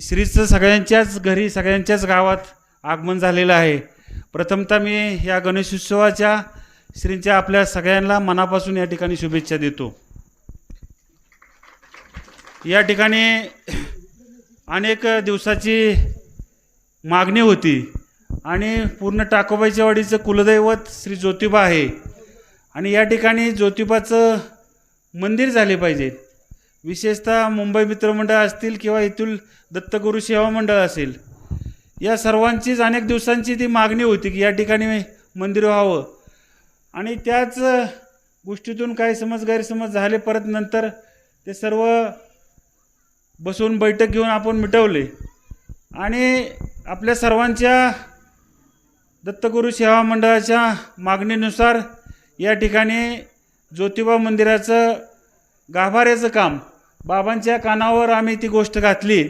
श्रीचं सगळ्यांच्याच घरी सगळ्यांच्याच गावात आगमन झालेलं आहे. प्रथमतः मी या गणेशोत्सवाच्या श्रींच्या आपल्या सगळ्यांना मनापासून या ठिकाणी शुभेच्छा देतो. या ठिकाणी अनेक दिवसाची मागणी होती आणि पूर्ण टाकोबाईच्या वाडीचं कुलदैवत श्री ज्योतिबा आहे. आणि या ठिकाणी ज्योतिबाचं मंदिर झाले पाहिजे. विशेषतः मुंबई मित्रमंडळ असतील किंवा येथील दत्तगुरू सेवा मंडळ असेल या सर्वांचीच अनेक दिवसांची ती मागणी होती की या ठिकाणी मंदिर व्हावं. आणि त्याच गोष्टीतून काही समज गैरसमज झाले परत नंतर ते सर्व बसून बैठक घेऊन आपण मिटवले. आणि आपल्या सर्वांच्या दत्तगुरू सेवा मंडळाच्या मागणीनुसार या ठिकाणी ज्योतिबा मंदिराचं गाभाऱ्याचं काम बाबांच्या कानावर आम्ही ती गोष्ट घातली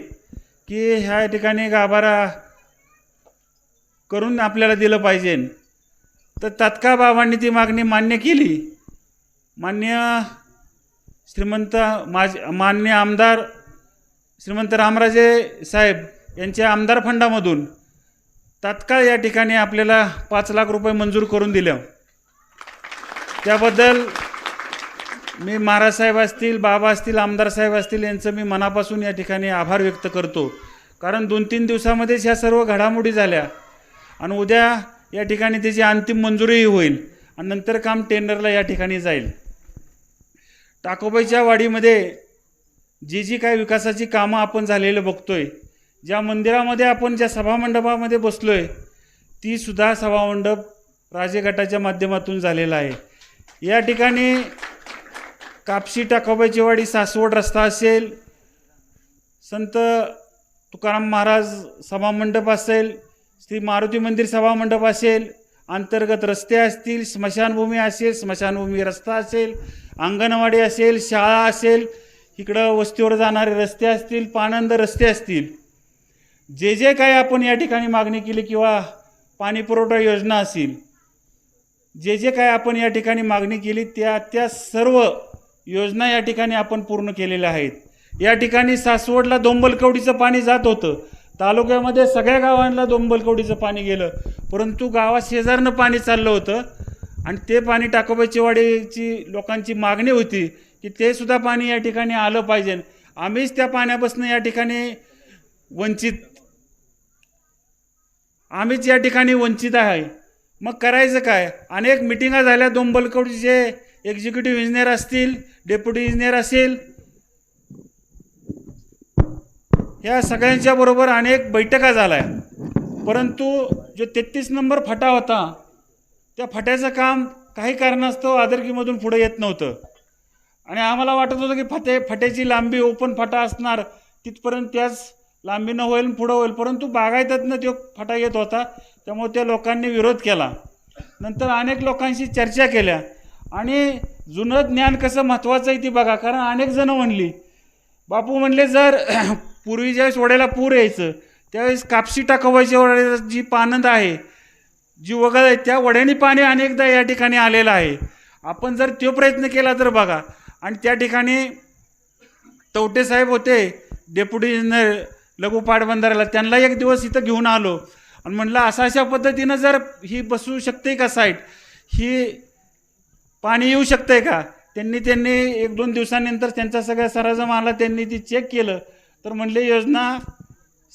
की ह्या ठिकाणी गाभारा करून आपल्याला दिलं पाहिजे. तर तात्काळ बाबांनी ती मागणी मान्य केली. मान्य श्रीमंत माज मान्य आमदार श्रीमंत रामराजे साहेब यांच्या आमदार फंडामधून तात्काळ या ठिकाणी आपल्याला पाच लाख रुपये मंजूर करून दिलं. त्याबद्दल मी महाराज साहेब असतील बाबा असतील आमदार साहेब असतील यांचं मी मनापासून या ठिकाणी आभार व्यक्त करतो. कारण दोन तीन दिवसामध्येच ह्या सर्व घडामोडी झाल्या. आणि उद्या या ठिकाणी त्याची अंतिम मंजुरीही होईल. आणि नंतर काम टेंडरला या ठिकाणी जाईल. टाकोबाईच्या वाडीमध्ये जी जी काय विकासाची कामं आपण झालेलं बघतोय ज्या मंदिरामध्ये आपण ज्या सभामंडपामध्ये बसलो आहे तीसुद्धा सभामंडप राजेगटाच्या माध्यमातून झालेला आहे. या ठिकाणी कापशी टाकोबाची वाडी सासवड रस्ता असेल संत तुकाराम महाराज सभामंडप असेल श्री मारुती मंदिर सभामंडप असेल अंतर्गत रस्ते असतील स्मशानभूमी असेल स्मशानभूमी रस्ता असेल अंगणवाडी असेल शाळा असेल इकडं वस्तीवर जाणारे रस्ते असतील पानंद रस्ते असतील. जे जे काही आपण या ठिकाणी मागणी केली किंवा पाणी पुरवठा योजना असेल जे जे काय आपण या ठिकाणी मागणी केली त्या त्या सर्व योजना या ठिकाणी आपण पूर्ण केलेल्या आहेत. या ठिकाणी सासवडला दोंबलकवडीचं पाणी जात होतं. तालुक्यामध्ये सगळ्या गावांना दोंबलकवडीचं पाणी गेलं. परंतु गावात शेजारनं पाणी चाललं होतं आणि ते पाणी टाकोबाईची वाडीची लोकांची मागणी होती की ते सुद्धा पाणी या ठिकाणी आलं पाहिजे. आम्हीच त्या पाण्यापासून या ठिकाणी वंचित आम्हीच या ठिकाणी वंचित आहे. मग करायचं काय? अनेक मिटिंगा झाल्या दोंबलकवडीचे एक्झिक्युटिव्ह इंजिनियर असतील डेप्युटी इंजिनियर असेल ह्या सगळ्यांच्या बरोबर अनेक बैठका झाल्या. परंतु जो तेहतीस नंबर फटा होता त्या फट्याचं काम काही कारणास्तव आदरकीमधून पुढे येत नव्हतं. आणि आम्हाला वाटत होतं की फटे फट्याची लांबी ओपन फटा असणार तिथपर्यंत त्याच लांबीनं होईल पुढं होईल. परंतु बागायतातनं तो फटा येत होता त्यामुळे त्या लोकांनी विरोध केला. नंतर अनेक लोकांशी चर्चा केल्या. आणि जुनं ज्ञान कसं महत्त्वाचं आहे ती बघा कारण अनेक जणं म्हणली बापू म्हणले जर पूर्वी ज्यावेळेस वड्याला पूर यायचं त्यावेळेस कापशी टाकवायच्या वड्याला जी पानंद आहे जी वगळ आहे त्या वड्याने पाणी अनेकदा या ठिकाणी आलेलं आहे. आपण जर तो प्रयत्न केला तर बघा आणि त्या ठिकाणी तवटे साहेब होते डेप्युटी इंजिनियर लघु पाटबंधाऱ्याला त्यांना एक दिवस इथं घेऊन आलो आणि म्हणलं अशा अशा पद्धतीनं जर ही बसू शकते का साईट ही पाणी येऊ शकतंय का? त्यांनी त्यांनी एक दोन दिवसानंतर त्यांचा सगळ्या सराजम आला त्यांनी ती चेक केलं. तर म्हणले योजना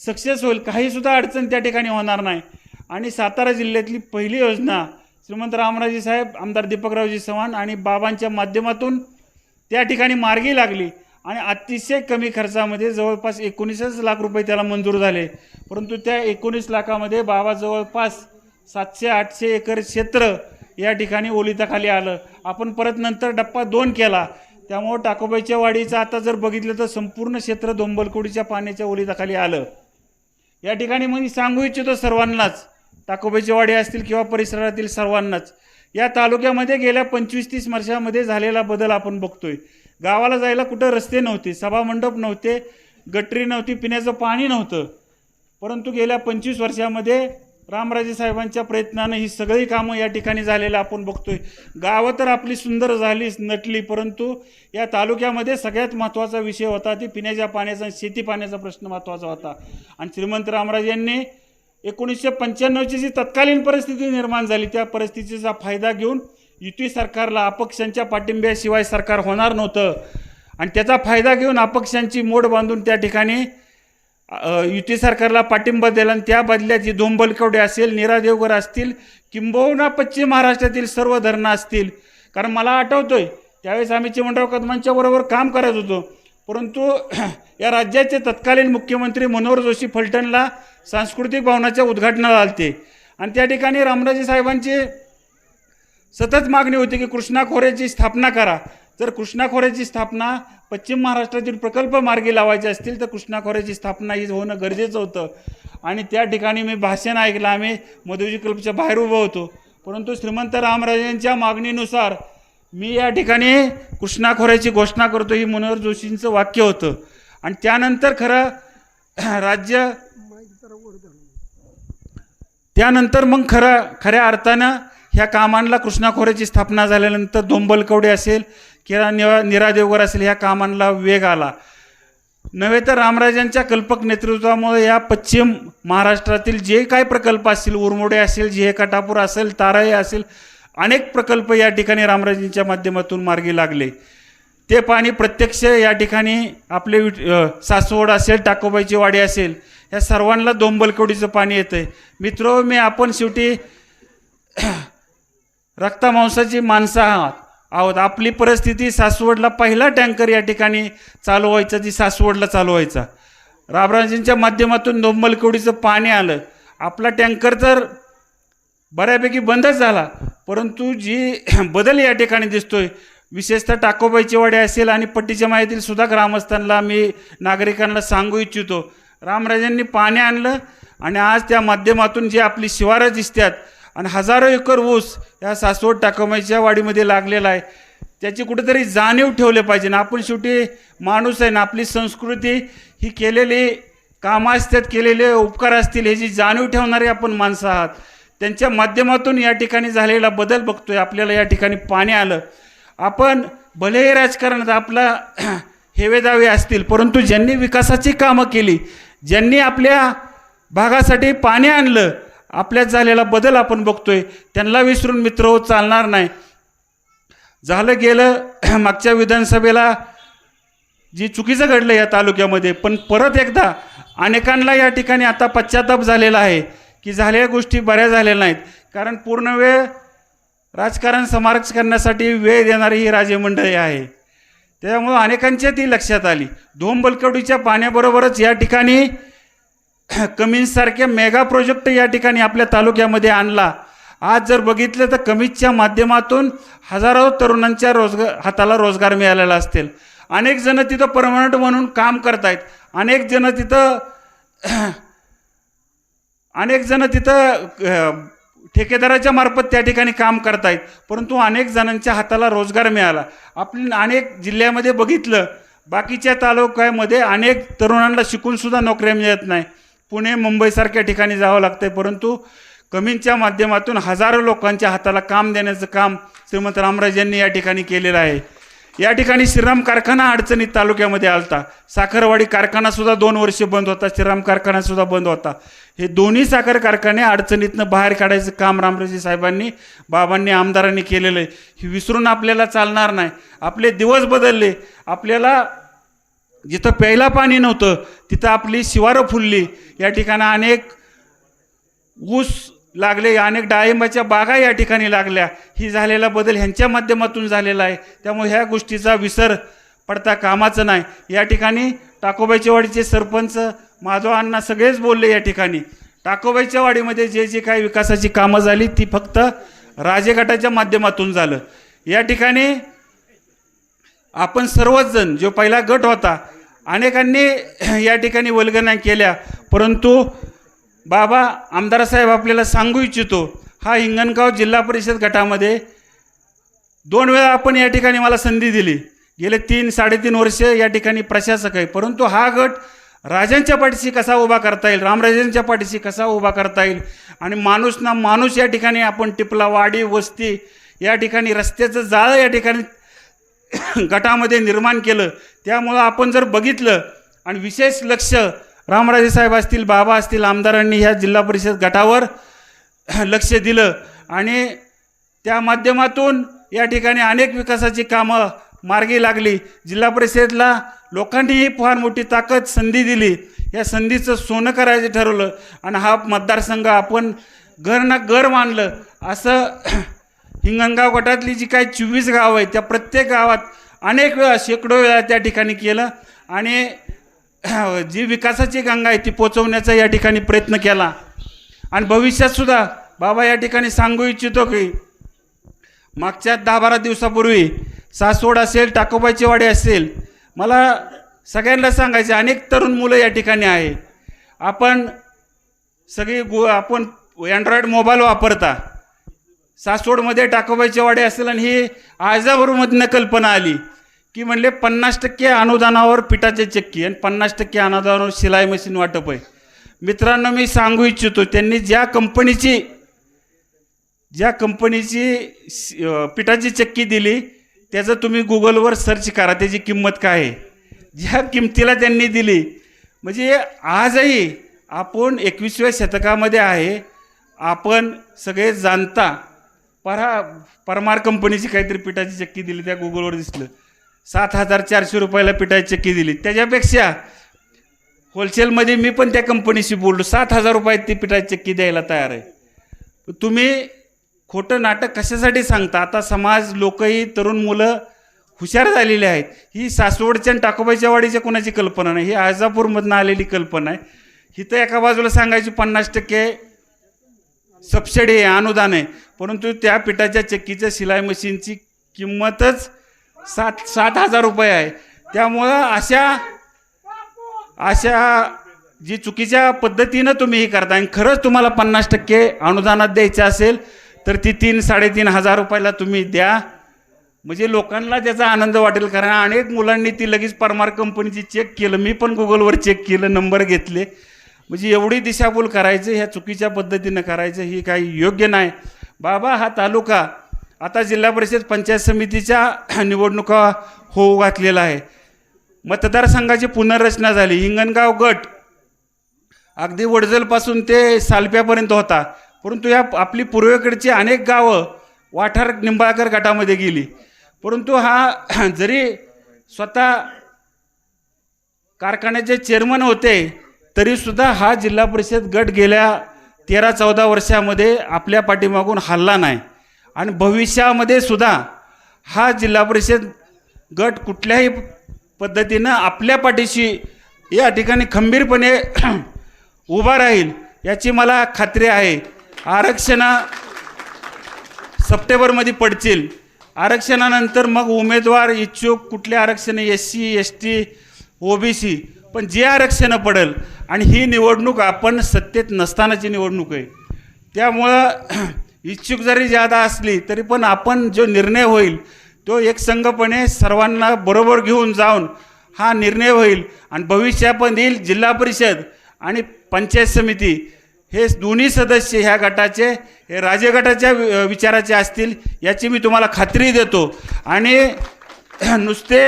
सक्सेस होईल. काहीसुद्धा अडचण त्या ठिकाणी होणार नाही. आणि सातारा जिल्ह्यातली पहिली योजना श्रीमंत रामराजी साहेब आमदार दीपकरावजी चव्हाण आणि बाबांच्या माध्यमातून त्या ठिकाणी मार्गी लागली. आणि अतिशय कमी खर्चामध्ये जवळपास एकोणीसच लाख रुपये त्याला मंजूर झाले. परंतु त्या एकोणीस लाखामध्ये बाबा जवळपास सातशे आठशे एकर क्षेत्र या ठिकाणी ओलिताखाली आलं. आपण परत नंतर डप्पा दोन केला. त्यामुळं टाकोबाईच्या वाडीचं आता जर बघितलं तर संपूर्ण क्षेत्र दोंबलकोडीच्या पाण्याच्या ओलिताखाली आलं. या ठिकाणी मी सांगू इच्छितो सर्वांनाच टाकोबाईची वाडी असतील किंवा परिसरातील सर्वांनाच या तालुक्यामध्ये गेल्या पंचवीस तीस वर्षामध्ये झालेला बदल आपण बघतोय. गावाला जायला कुठं रस्ते नव्हते सभामंडप नव्हते गटरी नव्हती पिण्याचं पाणी नव्हतं. परंतु गेल्या पंचवीस वर्षामध्ये रामराजे साहेबांच्या प्रयत्नानं ही सगळी कामं या ठिकाणी झालेलं आपण बघतोय. गावं तर आपली सुंदर झाली नटली परंतु या तालुक्यामध्ये सगळ्यात महत्त्वाचा विषय होता ती पिण्याच्या पाण्याचा शेती पाण्याचा प्रश्न महत्त्वाचा होता. आणि श्रीमंत रामराजे यांनी एकोणीसशे पंच्याण्णवची जी तत्कालीन परिस्थिती निर्माण झाली त्या परिस्थितीचा फायदा घेऊन युती सरकारला अपक्षांच्या पाठिंब्याशिवाय सरकार होणार नव्हतं. आणि त्याचा फायदा घेऊन अपक्षांची मोड बांधून त्या ठिकाणी युती सरकारला पाठिंबा दिला आणि त्या बदल्यात जी दोंबलकवडे असेल नीरा देवगर असतील किंबहुना पश्चिम महाराष्ट्रातील सर्व धरणं असतील. कारण मला आठवतोय त्यावेळेस आम्ही चिमणराव कदमांच्या बरोबर काम करत होतो. परंतु या राज्याचे तत्कालीन मुख्यमंत्री मनोहर जोशी फलटणला सांस्कृतिक भवनाच्या उद्घाटनाला आलते. आणि त्या ठिकाणी रामराजे साहेबांची सतत मागणी होती की कृष्णा खोऱ्याची स्थापना करा. जर कृष्णा खोऱ्याची स्थापना पश्चिम महाराष्ट्रातील प्रकल्प मार्गी लावायचे असतील तर कृष्णा खोऱ्याची स्थापना ही होणं गरजेचं होतं. आणि त्या ठिकाणी मी भाषण ऐकलं आम्ही मधुजी क्लबच्या बाहेर उभं होतो. परंतु श्रीमंत रामराजेंच्या मागणीनुसार मी या ठिकाणी कृष्णा खोऱ्याची घोषणा करतो ही मनोहर जोशींचं वाक्य होतं. आणि त्यानंतर खरं राज्य त्यानंतर मग खरं खऱ्या अर्थानं ह्या कामांना कृष्णाखोऱ्याची स्थापना झाल्यानंतर दोंबलकवडे असेल किंवा निरा निरा देवगर असेल ह्या कामांना वेग आला. नव्हे तर रामराजांच्या कल्पक नेतृत्वामुळे या पश्चिम महाराष्ट्रातील जे काही प्रकल्प असतील उरमोडे असेल जे कटापूर असेल ताराई असेल अनेक प्रकल्प या ठिकाणी रामराजांच्या माध्यमातून मार्गी लागले. ते पाणी प्रत्यक्ष या ठिकाणी आपले विट- सासवड असेल टाकोबाईची वाडी असेल या सर्वांना दोंबलकवडीचं पाणी येतं आहे मित्र मी आपण शेवटी रक्तामांसाची माणसं आहात. आहोत आपली परिस्थिती सासवडला पहिला टँकर या ठिकाणी चालू व्हायचा ती सासवडला चालू व्हायचा रामराजेंच्या माध्यमातून दोंबलकवडीचं पाणी आलं. आपला टँकर तर बऱ्यापैकी बंदच झाला परंतु जी बदल या ठिकाणी दिसतोय विशेषतः टाकोबाईची वाडी असेल आणि पट्टीच्या माहितील सुद्धा ग्रामस्थांना मी नागरिकांना सांगू इच्छितो. रामराजांनी पाणी आणलं आणि आज त्या माध्यमातून जी आपली शिवारं दिसतात आणि हजारो एकर ऊस या सासवड टाकमाईच्या वाडीमध्ये लागलेला आहे. त्याची कुठेतरी जाणीव ठेवले पाहिजे. ना आपण शेवटी माणूस आहे ना आपली संस्कृती ही केलेली कामं असतात केलेले उपकार असतील ह्याची जाणीव ठेवणारे आपण माणसं आहात. त्यांच्या माध्यमातून या ठिकाणी झालेला बदल बघतोय. आपल्याला या ठिकाणी पाणी आलं. आपण भलेही राजकारणात आपला हेवेदावे असतील परंतु ज्यांनी विकासाची कामं केली ज्यांनी आपल्या भागासाठी पाणी आणलं आपल्यात झालेला बदल आपण बघतोय. त्यांना विसरून मित्र हो चालणार नाही. झालं गेलं मागच्या विधानसभेला जी चुकीचं घडलं या तालुक्यामध्ये पण परत एकदा अनेकांना या ठिकाणी आता पश्चाताप झालेला आहे की झालेल्या गोष्टी बऱ्या झालेल्या नाहीत. कारण पूर्ण वेळ राजकारण समारक्ष करण्यासाठी वेळ देणारी ही राजमंडळी आहे. त्यामुळं अनेकांच्या ती लक्षात आली. धोम बलकवडीच्या पाण्याबरोबरच या ठिकाणी कमीजसारख्या मेगा प्रोजेक्ट या ठिकाणी आपल्या तालुक्यामध्ये आणला. आज जर बघितलं तर कमीजच्या माध्यमातून हजारो तरुणांच्या रोजगार हाताला रोजगार मिळालेला असतील. अनेक जण तिथं परमनंट म्हणून काम करतायत. अनेक जण तिथं अनेक जण तिथं ठेकेदाराच्या मार्फत त्या ठिकाणी काम करतायत. परंतु अनेक जणांच्या हाताला रोजगार मिळाला. आपण अनेक जिल्ह्यामध्ये बघितलं बाकीच्या तालुक्यामध्ये अनेक तरुणांना शिकूनसुद्धा नोकऱ्या मिळत नाही. पुणे मुंबईसारख्या ठिकाणी जावं लागतंय परंतु कमींच्या माध्यमातून हजारो लोकांच्या हाताला काम देण्याचं काम श्रीमंत रामराज यांनी या ठिकाणी केलेलं आहे. या ठिकाणी श्रीराम कारखाना अडचणीत तालुक्यामध्ये आलता. साखरवाडी कारखानासुद्धा दोन वर्ष बंद होता श्रीराम कारखानासुद्धा बंद होता. हे दोन्ही साखर कारखाने अडचणीतनं बाहेर काढायचं काम रामराजे साहेबांनी बाबांनी आमदारांनी केलेलं आहे. हे विसरून आपल्याला चालणार नाही. आपले दिवस बदलले. आपल्याला जिथं प्यायला पाणी नव्हतं तिथं आपली शिवारं फुलली. या ठिकाणी अनेक ऊस लागले अनेक डाळिंबाच्या बागा या ठिकाणी लागल्या. ही झालेला बदल ह्यांच्या माध्यमातून झालेला आहे. त्यामुळे ह्या गोष्टीचा विसर पडता कामाचं नाही. या ठिकाणी टाकोबाईच्या वाडीचे सरपंच माधवांना अण्णा सगळेच बोलले या ठिकाणी. टाकोबाईच्या वाडीमध्ये जे जे काही विकासाची कामं झाली ती फक्त राजेगटाच्या माध्यमातून झालं. या ठिकाणी आपण सर्वच जण जो पहिला गट होता अनेकांनी या ठिकाणी वल्गना केल्या. परंतु बाबा आमदार साहेब आपल्याला सांगू इच्छितो हा हिंगणगाव जिल्हा परिषद गटामध्ये दोन वेळा आपण या ठिकाणी मला संधी दिली. गेले तीन साडेतीन वर्ष या ठिकाणी प्रशासक आहे. परंतु हा गट राजांच्या पाठीशी कसा उभा करता येईल रामराजांच्या पाठीशी कसा उभा करता येईल आणि माणूस ना माणूस या ठिकाणी आपण टिपला वाडी वस्ती या ठिकाणी रस्त्याचं जाळं या ठिकाणी गटामध्ये निर्माण केलं. त्यामुळं आपण जर बघितलं आणि विशेष लक्ष रामराजे साहेब असतील बाबा असतील आमदारांनी ह्या जिल्हा परिषद गटावर लक्ष दिलं. आणि त्या माध्यमातून या ठिकाणी अनेक विकासाची कामं मार्गी लागली. जिल्हा परिषदेला लोकांनीही फार मोठी ताकद संधी दिली. या संधीचं सोनं करायचं ठरवलं. आणि हा मतदारसंघ आपण घर ना घर मानलं. असं हिंगणगाव गटातली जी काही चोवीस गावं आहेत त्या प्रत्येक गावात अनेक वेळा शेकडो वेळा त्या ठिकाणी केलं. आणि जी विकासाची गंगा आहे ती पोचवण्याचा या ठिकाणी प्रयत्न केला. आणि भविष्यातसुद्धा बाबा या ठिकाणी सांगू इच्छितो की मागच्या दहा बारा दिवसापूर्वी सासवड असेल टाकोबाची वाडी असेल मला सगळ्यांना सांगायचे अनेक तरुण मुलं या ठिकाणी आहे. आपण सगळी गो आपण अँड्रॉइड मोबाईल वापरता. सासवडमध्ये टाकोबाईचे वाडे असेल आणि ही आळजाभरमधनं कल्पना आली की म्हणले पन्नास टक्के अनुदानावर पिठाचे चक्की आणि पन्नास टक्के अनुदानावर शिलाई मशीन वाटप आहे. मित्रांनो मी सांगू इच्छितो त्यांनी ज्या कंपनीची ज्या कंपनीची पिठाची चक्की दिली त्याचं तुम्ही गुगलवर सर्च करा त्याची किंमत काय आहे. ज्या किमतीला त्यांनी दिली म्हणजे आजही आपण एकविसाव्या शतकामध्ये आहे आपण सगळे जाणता परा परमार कंपनीची काहीतरी पिठाची चक्की दिली त्या गुगलवर दिसलं. सात हजार चारशे रुपयाला पिठाची चक्की दिली. त्याच्यापेक्षा होलसेलमध्ये मी पण त्या कंपनीशी बोललो. सात हजार रुपयात ती पिठाची चक्की द्यायला तयार आहे. तुम्ही खोटं नाटक कशासाठी सांगता? आता समाज लोकही तरुण मुलं हुशार झालेली आहेत. ही सासवडच्या आणि टाकोबाईच्या वाडीच्या कोणाची कल्पना नाही? ही आजापूरमधनं आलेली कल्पना आहे. हिथं एका बाजूला सांगायची पन्नास टक्के सबसिडी आहे अनुदान आहे. परंतु त्या पिठाच्या चक्कीच्या शिलाई मशीनची किंमतच सात सात हजार रुपये आहे. त्यामुळं अशा अशा जी चुकीच्या पद्धतीनं तुम्ही हे करता आणि खरंच तुम्हाला पन्नास टक्के अनुदानात द्यायचं असेल तर ती तीन साडेतीन हजार रुपयाला तुम्ही द्या. म्हणजे लोकांना त्याचा आनंद वाटेल कारण अनेक मुलांनी ती लगेच परमार कंपनीची चेक केलं. मी पण गुगलवर चेक केलं नंबर घेतले. म्हणजे एवढी दिशाभूल करायचं ह्या चुकीच्या पद्धतीनं करायचं ही काही योग्य नाही. बाबा हा तालुका आता जिल्हा परिषद पंचायत समितीच्या निवडणुका होऊ घातलेला आहे. मतदारसंघाची पुनर्रचना झाली. हिंगणगाव गट अगदी वडजलपासून ते सालप्यापर्यंत होता. परंतु या आपली पूर्वेकडची अनेक गावं वाठार निंबाळकर गटामध्ये गेली. परंतु हा जरी स्वतः कारखान्याचे चेअरमन होते तरीसुद्धा हा जिल्हा परिषद गट गेल्या तेरा चौदा वर्षामध्ये आपल्या पाठीमागून हल्ला नाही. आणि भविष्यामध्ये सुद्धा हा जिल्हा परिषद गट कुठल्याही पद्धतीनं आपल्या पाठीशी या ठिकाणी खंबीरपणे उभा राहील याची मला खात्री आहे. आरक्षणा सप्टेंबरमध्ये पडतील. आरक्षणानंतर मग उमेदवार इच्छुक कुठले आरक्षण S C S T O B C पण जे आरक्षणं पडेल आणि ही निवडणूक आपण सत्तेत नसतानाची निवडणूक आहे त्यामुळं इच्छुक जरी जादा असली तरी पण आपण जो निर्णय होईल तो एकसंघपणे सर्वांना बरोबर घेऊन जाऊन हा निर्णय होईल आणि भविष्यात येईल जिल्हा परिषद आणि पंचायत समिती. हे दोन्ही सदस्य ह्या गटाचे हे राजे गटाच्या वि- विचाराचे असतील याची मी तुम्हाला खात्री देतो. आणि नुसते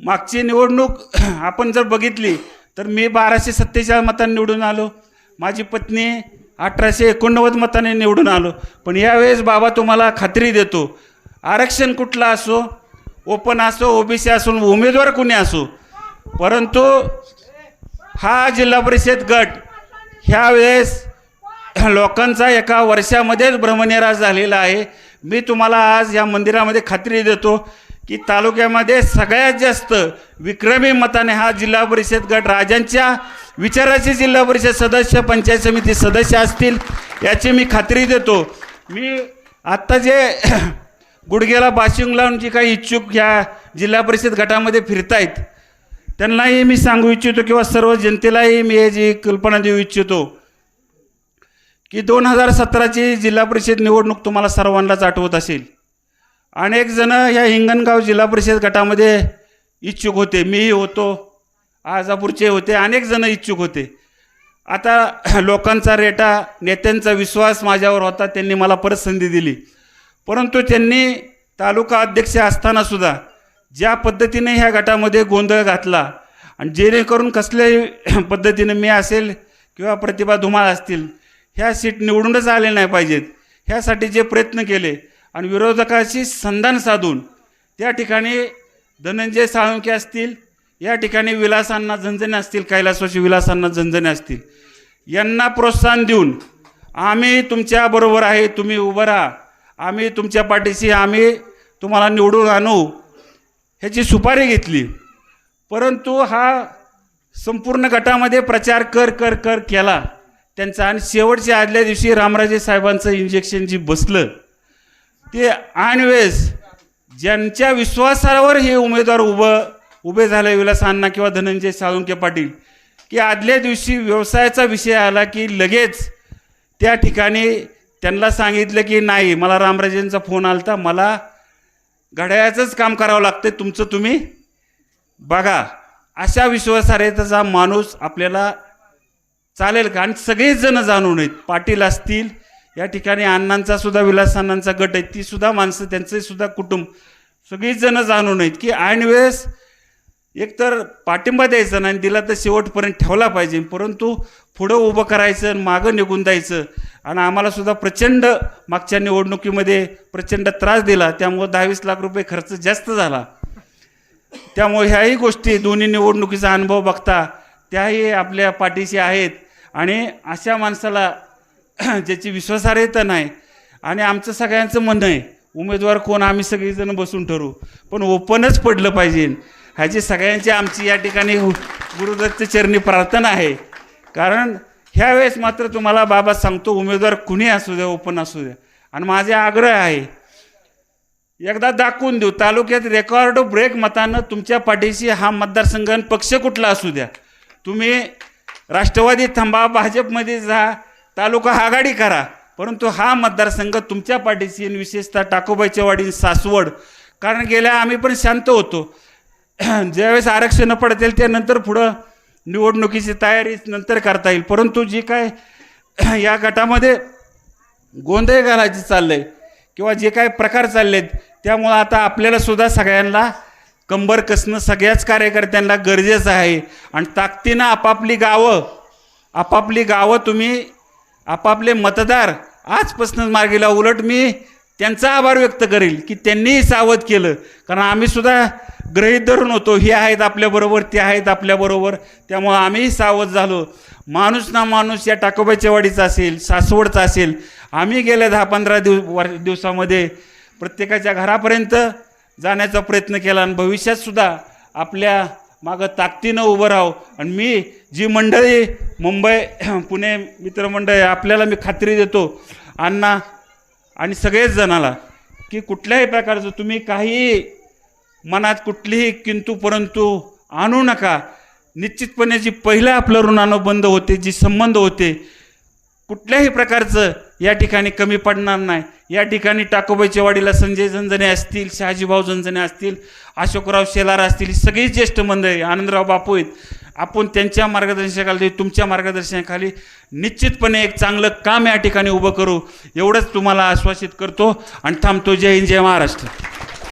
मागची निवडणूक आपण जर बघितली तर मी बाराशे सत्तेचाळीस मतांनी निवडून आलो. माझी पत्नी अठराशे एकोणनव्वद मताने निवडून आलो. पण यावेळेस बाबा तुम्हाला खात्री देतो आरक्षण कुठलं असो ओपन असो ओबीसी असो उमेदवार कोणी असो परंतु हा जिल्हा परिषद गट ह्यावेळेस लोकांचा एका वर्षामध्येच भ्रमनिराश झालेला आहे. मी तुम्हाला आज या मंदिरामध्ये खात्री देतो की तालुक्यामध्ये सगळ्यात जास्त विक्रमी मताने हा जिल्हा परिषद गट राजांच्या विचाराचे जिल्हा परिषद सदस्य पंचायत समिती सदस्य असतील याची मी खात्री देतो. मी आत्ता जे गुडघ्याला बाशिंग लावून जी काही इच्छुक ह्या जिल्हा परिषद गटामध्ये फिरतायत त्यांनाही मी सांगू इच्छितो किंवा सर्व जनतेलाही मी हे जी कल्पना देऊ इच्छितो की दोन हजार सतराची जिल्हा परिषद निवडणूक तुम्हाला सर्वांनाच आठवत असेल. अनेक जण ह्या हिंगणगाव जिल्हा परिषद गटामध्ये इच्छुक होते. मीही होतो. आजापूरचे होते. अनेक जण इच्छुक होते. आता लोकांचा रेटा नेत्यांचा विश्वास माझ्यावर होता. त्यांनी मला परत संधी दिली. परंतु त्यांनी तालुका अध्यक्ष असतानासुद्धा ज्या पद्धतीने ह्या गटामध्ये गोंधळ घातला आणि जेणेकरून कसल्याही पद्धतीने मी असेल किंवा प्रतिभा धुमाळ असतील ह्या सीट निवडूनच आले नाही पाहिजेत. ह्यासाठी जे प्रयत्न केले आणि विरोधकाशी संधान साधून त्या ठिकाणी धनंजय साळुंके असतील या ठिकाणी विलासांना झंझणे असतील कैलासवाशी विलासांना झंझणे असतील यांना प्रोत्साहन देऊन आम्ही तुमच्याबरोबर आहे तुम्ही उभं राहा आम्ही तुमच्या पाठीशी आम्ही तुम्हाला निवडून आणू ह्याची सुपारी घेतली. परंतु हा संपूर्ण गटामध्ये प्रचार कर कर कर केला त्यांचा आणि शेवटच्या आदल्या दिवशी रामराजे साहेबांचं इंजेक्शन जी बसलं ते ऐनवेळेस ज्यांच्या विश्वासावर हे उमेदवार उभं उभे झाले विलास अण्णा किंवा धनंजय साळुंके पाटील की आदल्या दिवशी व्यवसायाचा विषय आला की लगेच त्या ठिकाणी त्यांना सांगितलं की नाही मला रामराजेंचा फोन आला होता मला घड्याळाचंच काम करावं लागतं तुमचं तुम्ही बघा. अशा विश्वासार्हतेचा माणूस आपल्याला चालेल का? आणि सगळेच जण जाणून आहेत पाटील असतील या ठिकाणी अण्णांचा सुद्धा विलासांनांचा गट आहे. ती सुद्धा माणसं त्यांचे सुद्धा कुटुंब. सगळीच जण जाणून आहेत की ऐनवेळेस एकतर पाठिंबा द्यायचा नाही आणि दिला तर शेवटपर्यंत ठेवला पाहिजे. परंतु पुढं उभं करायचं आणि मागं निघून द्यायचं आणि आम्हाला सुद्धा प्रचंड मागच्या निवडणुकीमध्ये प्रचंड त्रास दिला. त्यामुळं दहावीस लाख रुपये खर्च जास्त झाला. त्यामुळे ह्याही गोष्टी दोन्ही निवडणुकीचा अनुभव बघता त्याही आपल्या पाठीशी आहेत. आणि अशा माणसाला ज्याची विश्वासार्हता नाही. आणि आमचं सगळ्यांचं म्हणणं आहे उमेदवार कोण आम्ही सगळेजण बसून ठरवू. पण ओपनच पडलं पाहिजे. ह्याची सगळ्यांची आमची या ठिकाणी गुरुदत्त चरणी प्रार्थना आहे. कारण ह्यावेळेस मात्र तुम्हाला बाबा सांगतो उमेदवार कुणी असू द्या ओपन असू द्या. आणि माझे आग्रह आहे एकदा दाखवून देऊ तालुक्यात रेकॉर्ड ब्रेक मतानं तुमच्या पाठीशी हा मतदारसंघ पक्ष कुठला असू द्या. तुम्ही राष्ट्रवादी थांबा भाजपमध्ये जा तालुका आघाडी करा. परंतु हा मतदारसंघ तुमच्या पाठीशी विशेषतः टाकोबाईच्या वाडीन सासवड. कारण गेल्या आम्ही पण शांत होतो. ज्यावेळेस आरक्षण पडतील त्यानंतर पुढं निवडणुकीची तयारी नंतर करता येईल. परंतु जी काय या गटामध्ये गोंधळ घालायचे आहे किंवा जे काय प्रकार चाललेत त्यामुळं आता आपल्याला सुद्धा सगळ्यांना कंबर कसणं सगळ्याच कार्यकर्त्यांना गरजेचं आहे. आणि ताकदीनं आपापली गावं आपापली गावं तुम्ही आपापले मतदार आजपासूनच मार्गीला उलट मी त्यांचा आभार व्यक्त करेल की त्यांनीही सावध केलं. कारण आम्ही सुद्धा गृहीत धरून होतो हे आहेत आपल्याबरोबर ते आहेत आपल्याबरोबर त्यामुळं आम्हीही सावध झालो. माणूस ना माणूस या टाकोबाच्या वाडीचा असेल सासवडचा असेल आम्ही गेल्या दहा पंधरा दिव वर दिवसामध्ये प्रत्येकाच्या घरापर्यंत जाण्याचा प्रयत्न केला आणि भविष्यातसुद्धा आपल्या मागं ताकदीनं उभं राहू. आणि मी जी मंडळी मुंबई पुणे मित्रमंडळी आपल्याला मी खात्री देतो अण्णा आणि सगळेच जणाला की कुठल्याही प्रकारचं तुम्ही काही मनात कुठलीही किंतु परंतु आणू नका. निश्चितपणे जी पहिलं आपलं ऋणानुबंध होते जी संबंध होते कुठल्याही प्रकारचं या ठिकाणी कमी पडणार नाही. या ठिकाणी टाकोबाईच्या वाडीला संजय झंझणे असतील शहाजीभाऊ झंझणे असतील अशोकराव शेलार असतील ही सगळी ज्येष्ठ मंडळी आनंदराव बापू आहेत. आपण त्यांच्या मार्गदर्शनाखाली तुमच्या मार्गदर्शनाखाली निश्चितपणे एक चांगलं काम या ठिकाणी उभं करू. एवढंच तुम्हाला आश्वासित करतो. आणि थांबतो. जय हिंद जय महाराष्ट्र.